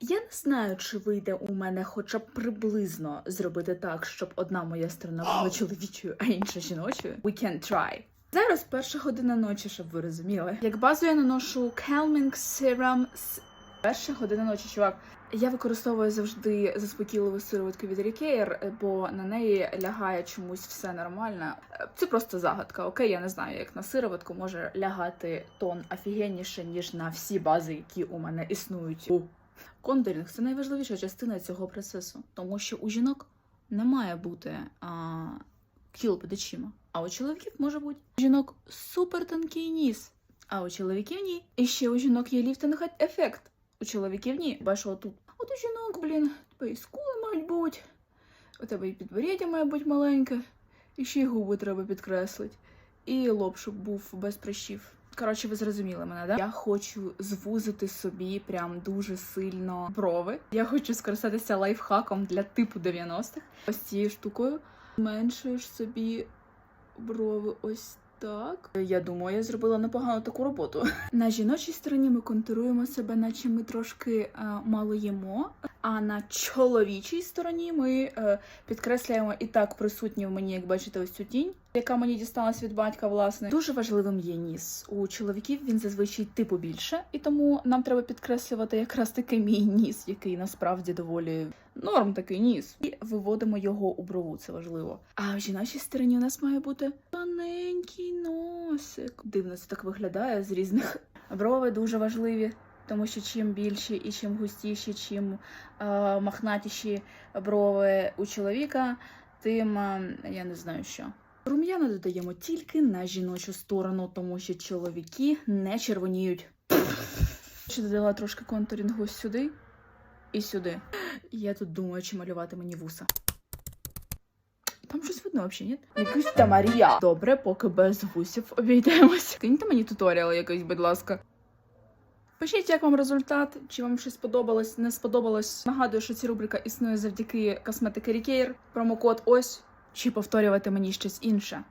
Я не знаю, чи вийде у мене хоча б приблизно зробити так, щоб одна моя сторона була чоловічою, а інша жіночою. We can try. Зараз перша година ночі, щоб ви розуміли. Як базу я наношу Calming Serum з перша година ночі, чувак. Я використовую завжди заспокійливу сироватку від Рікеєр, бо на неї лягає чомусь все нормально. Це просто загадка, окей? Я не знаю, як на сироватку може лягати тон офігенніше, ніж на всі бази, які у мене існують. Кондорінг це найважливіша частина цього процесу, тому що у жінок не має бути а, кіл під очима, а у чоловіків може бути у жінок супер тонкий ніс, а у чоловіків ні. І ще у жінок є ліфтинг ефект. У чоловіків ні. Бачу, тут. От у жінок, блін, тебе і скули мають бути, у тебе і підборіддя має бути маленьке, і ще й губи треба підкреслити, і лоб, щоб був без прищів. Коротше, ви зрозуміли мене, да? Я хочу звузити собі прям дуже сильно брови. Я хочу скористатися лайфхаком для типу 90-х. Ось цією штукою. Зменшуєш собі брови ось так. Я думаю, я зробила непогану таку роботу. На жіночій стороні ми контуруємо себе, наче ми трошки е, мало їмо. А на чоловічій стороні ми е, підкреслюємо і так присутні в мені, як бачите, ось цю тінь, яка мені дісталась від батька, власне. Дуже важливим є ніс. У чоловіків він зазвичай типу більше, і тому нам треба підкреслювати якраз таки мій ніс, який насправді доволі норм такий ніс. І виводимо його у брову, це важливо. А в жіночій стороні у нас має бути тоненький носик. Дивно це так виглядає з різних брови дуже важливі. Тому що чим більші і чим густіші, чим е, махнатіші брови у чоловіка, тим е, я не знаю що. Рум'яна додаємо тільки на жіночу сторону, тому що чоловіки не червоніють. Ще додала трошки контурінгу сюди і сюди. Я тут думаю, чи малювати мені вуса. Там щось видно взагалі, ні? Якусь та Марія. Добре, поки без вусів обійдемось. Киньте мені туторіал якийсь, будь ласка. Пишіть, як вам результат, чи вам щось сподобалось, не сподобалось. Нагадую, що ця рубрика існує завдяки косметики Рікейр. Промокод ось. Чи повторювати мені щось інше.